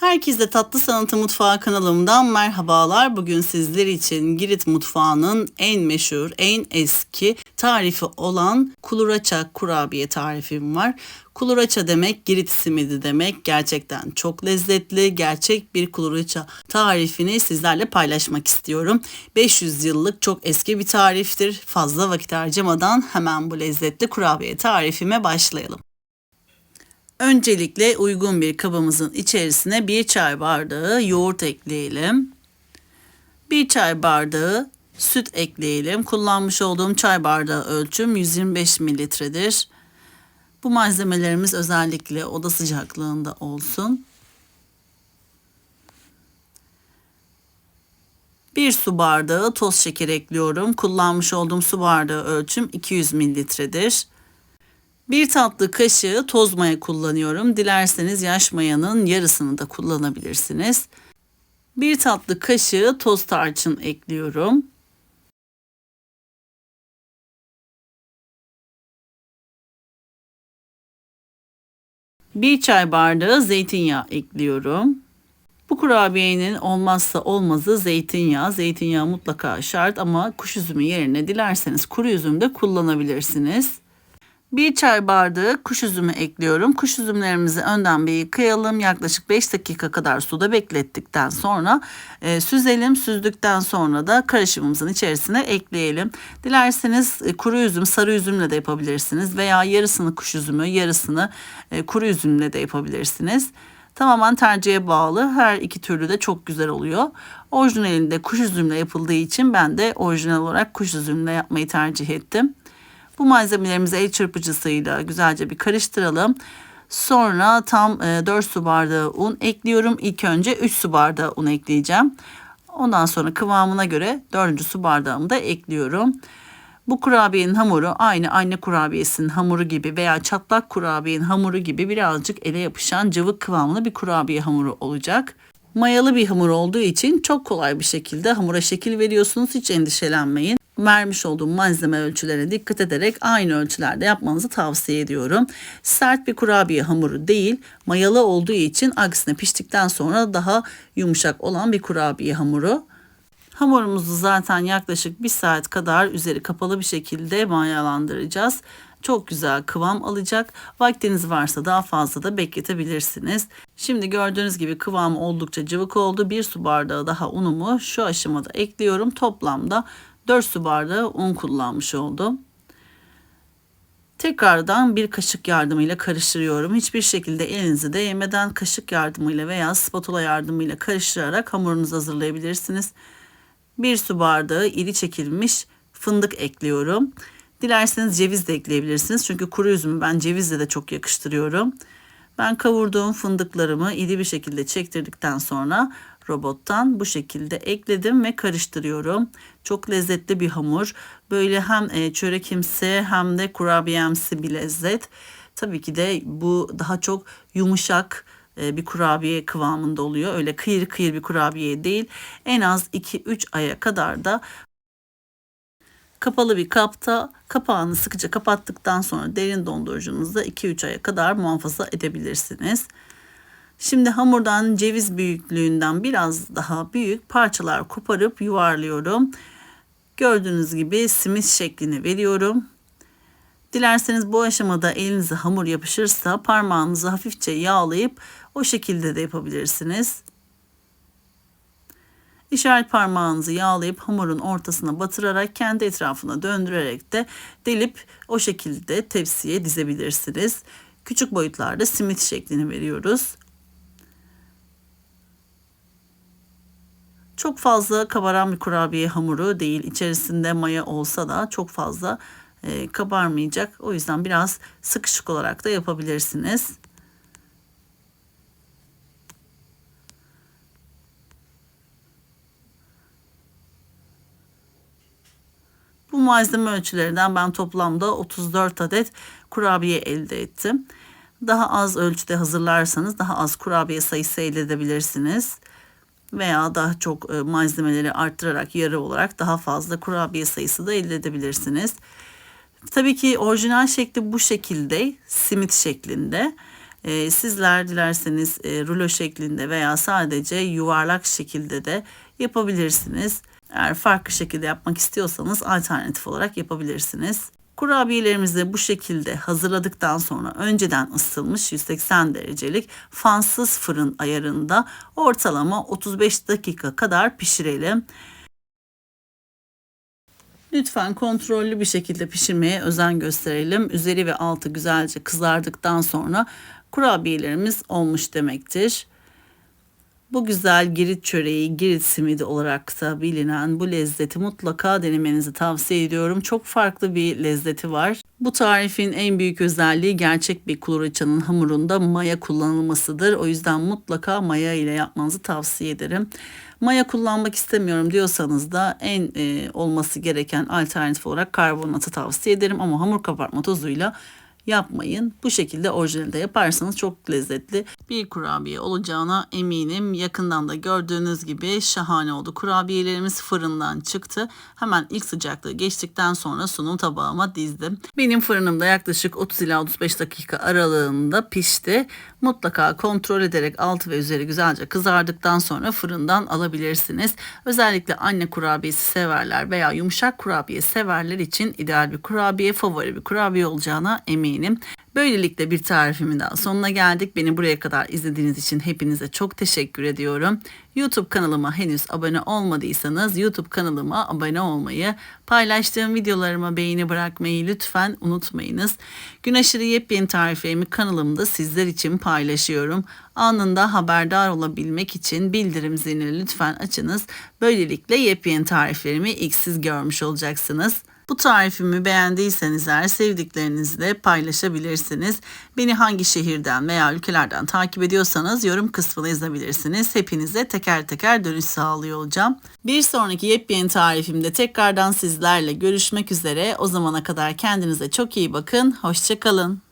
Herkese Tatlı Sanatı Mutfağı kanalımdan merhabalar. Bugün sizler için Girit mutfağının en meşhur, en eski tarifi olan kuluraça kurabiye tarifim var. Kuluraça demek Girit simidi demek. Gerçekten çok lezzetli, gerçek bir kuluraça tarifini sizlerle paylaşmak istiyorum. 500 yıllık çok eski bir tariftir. Fazla vakit harcamadan hemen bu lezzetli kurabiye tarifime başlayalım. Öncelikle uygun bir kabımızın içerisine bir çay bardağı yoğurt ekleyelim. Bir çay bardağı süt ekleyelim. Kullanmış olduğum çay bardağı ölçüm 125 mililitredir. Bu malzemelerimiz özellikle oda sıcaklığında olsun. Bir su bardağı toz şeker ekliyorum. Kullanmış olduğum su bardağı ölçüm 200 mililitredir. Bir tatlı kaşığı toz maya kullanıyorum. Dilerseniz yaş mayanın yarısını da kullanabilirsiniz. Bir tatlı kaşığı toz tarçın ekliyorum. Bir çay bardağı zeytinyağı ekliyorum. Bu kurabiyenin olmazsa olmazı zeytinyağı. Zeytinyağı mutlaka şart ama kuş üzümü yerine dilerseniz kuru üzüm de kullanabilirsiniz. Bir çay bardağı kuş üzümü ekliyorum. Kuş üzümlerimizi önden bir yıkayalım. Yaklaşık 5 dakika kadar suda beklettikten sonra e, süzelim. Süzdükten sonra da karışımımızın içerisine ekleyelim. Dilerseniz e, kuru üzüm, sarı üzümle de yapabilirsiniz veya yarısını kuş üzümü, yarısını e, kuru üzümle de yapabilirsiniz. Tamamen tercihe bağlı. Her iki türlü de çok güzel oluyor. Orijinalinde kuş üzümle yapıldığı için ben de orijinal olarak kuş üzümle yapmayı tercih ettim. Bu malzemelerimizi el çırpıcısıyla güzelce bir karıştıralım. Sonra tam 4 e, su bardağı un ekliyorum. İlk önce 3 su bardağı un ekleyeceğim. Ondan sonra kıvamına göre 4. su bardağımı da ekliyorum. Bu kurabiyenin hamuru aynı anne kurabiyesinin hamuru gibi veya çatlak kurabiyenin hamuru gibi birazcık ele yapışan cıvık kıvamlı bir kurabiye hamuru olacak. Mayalı bir hamur olduğu için çok kolay bir şekilde hamura şekil veriyorsunuz. Hiç endişelenmeyin vermiş olduğum malzeme ölçülerine dikkat ederek aynı ölçülerde yapmanızı tavsiye ediyorum. Sert bir kurabiye hamuru değil, mayalı olduğu için aksine piştikten sonra daha yumuşak olan bir kurabiye hamuru. Hamurumuzu zaten yaklaşık bir saat kadar üzeri kapalı bir şekilde mayalandıracağız. Çok güzel kıvam alacak. Vaktiniz varsa daha fazla da bekletebilirsiniz. Şimdi gördüğünüz gibi kıvamı oldukça cıvık oldu. Bir su bardağı daha unumu şu aşamada ekliyorum. Toplamda 4 su bardağı un kullanmış oldum. Tekrardan bir kaşık yardımıyla karıştırıyorum. Hiçbir şekilde elinizi değmeden kaşık yardımıyla veya spatula yardımıyla karıştırarak hamurunuzu hazırlayabilirsiniz. Bir su bardağı iri çekilmiş fındık ekliyorum. Dilerseniz ceviz de ekleyebilirsiniz. Çünkü kuru üzümü ben cevizle de çok yakıştırıyorum. Ben kavurduğum fındıklarımı iri bir şekilde çektirdikten sonra robottan bu şekilde ekledim ve karıştırıyorum. Çok lezzetli bir hamur. Böyle hem e, çörekimsi hem de kurabiyemsi bir lezzet. Tabii ki de bu daha çok yumuşak e, bir kurabiye kıvamında oluyor. Öyle kıyır kıyır bir kurabiye değil. En az 2-3 aya kadar da kapalı bir kapta kapağını sıkıca kapattıktan sonra derin dondurucunuzda 2-3 aya kadar muhafaza edebilirsiniz. Şimdi hamurdan ceviz büyüklüğünden biraz daha büyük parçalar koparıp yuvarlıyorum. Gördüğünüz gibi simit şeklini veriyorum. Dilerseniz bu aşamada elinize hamur yapışırsa parmağınızı hafifçe yağlayıp o şekilde de yapabilirsiniz. İşaret parmağınızı yağlayıp hamurun ortasına batırarak kendi etrafına döndürerek de delip o şekilde tepsiye dizebilirsiniz. Küçük boyutlarda simit şeklini veriyoruz. Çok fazla kabaran bir kurabiye hamuru değil. İçerisinde maya olsa da çok fazla e, kabarmayacak. O yüzden biraz sıkışık olarak da yapabilirsiniz. Bu malzeme ölçülerinden ben toplamda 34 adet kurabiye elde ettim. Daha az ölçüde hazırlarsanız daha az kurabiye sayısı elde edebilirsiniz veya daha çok e, malzemeleri arttırarak yarı olarak daha fazla kurabiye sayısı da elde edebilirsiniz. Tabii ki orijinal şekli bu şekilde simit şeklinde. Ee, sizler dilerseniz e, rulo şeklinde veya sadece yuvarlak şekilde de yapabilirsiniz. Eğer farklı şekilde yapmak istiyorsanız alternatif olarak yapabilirsiniz. Kurabiyelerimizi bu şekilde hazırladıktan sonra önceden ısıtılmış 180 derecelik fansız fırın ayarında ortalama 35 dakika kadar pişirelim. Lütfen kontrollü bir şekilde pişirmeye özen gösterelim. Üzeri ve altı güzelce kızardıktan sonra kurabiyelerimiz olmuş demektir. Bu güzel Girit çöreği, Girit simidi olarak da bilinen bu lezzeti mutlaka denemenizi tavsiye ediyorum. Çok farklı bir lezzeti var. Bu tarifin en büyük özelliği gerçek bir kulureçanın hamurunda maya kullanılmasıdır. O yüzden mutlaka maya ile yapmanızı tavsiye ederim. Maya kullanmak istemiyorum diyorsanız da en e, olması gereken alternatif olarak karbonatı tavsiye ederim. Ama hamur kabartma tozuyla yapmayın. Bu şekilde orijinalde yaparsanız çok lezzetli bir kurabiye olacağına eminim. Yakından da gördüğünüz gibi şahane oldu. Kurabiyelerimiz fırından çıktı. Hemen ilk sıcaklığı geçtikten sonra sunum tabağıma dizdim. Benim fırınımda yaklaşık 30 ila 35 dakika aralığında pişti. Mutlaka kontrol ederek altı ve üzeri güzelce kızardıktan sonra fırından alabilirsiniz. Özellikle anne kurabiyesi severler veya yumuşak kurabiye severler için ideal bir kurabiye, favori bir kurabiye olacağına eminim. Böylelikle bir tarifimin daha sonuna geldik. Beni buraya kadar izlediğiniz için hepinize çok teşekkür ediyorum. YouTube kanalıma henüz abone olmadıysanız YouTube kanalıma abone olmayı, paylaştığım videolarıma beğeni bırakmayı lütfen unutmayınız. Gün aşırı yepyeni tariflerimi kanalımda sizler için paylaşıyorum. Anında haberdar olabilmek için bildirim zilini lütfen açınız. Böylelikle yepyeni tariflerimi ilk siz görmüş olacaksınız. Bu tarifimi beğendiyseniz eğer sevdiklerinizle paylaşabilirsiniz. Beni hangi şehirden veya ülkelerden takip ediyorsanız yorum kısmına yazabilirsiniz. Hepinize teker teker dönüş sağlıyor olacağım. Bir sonraki yepyeni tarifimde tekrardan sizlerle görüşmek üzere. O zamana kadar kendinize çok iyi bakın. Hoşçakalın.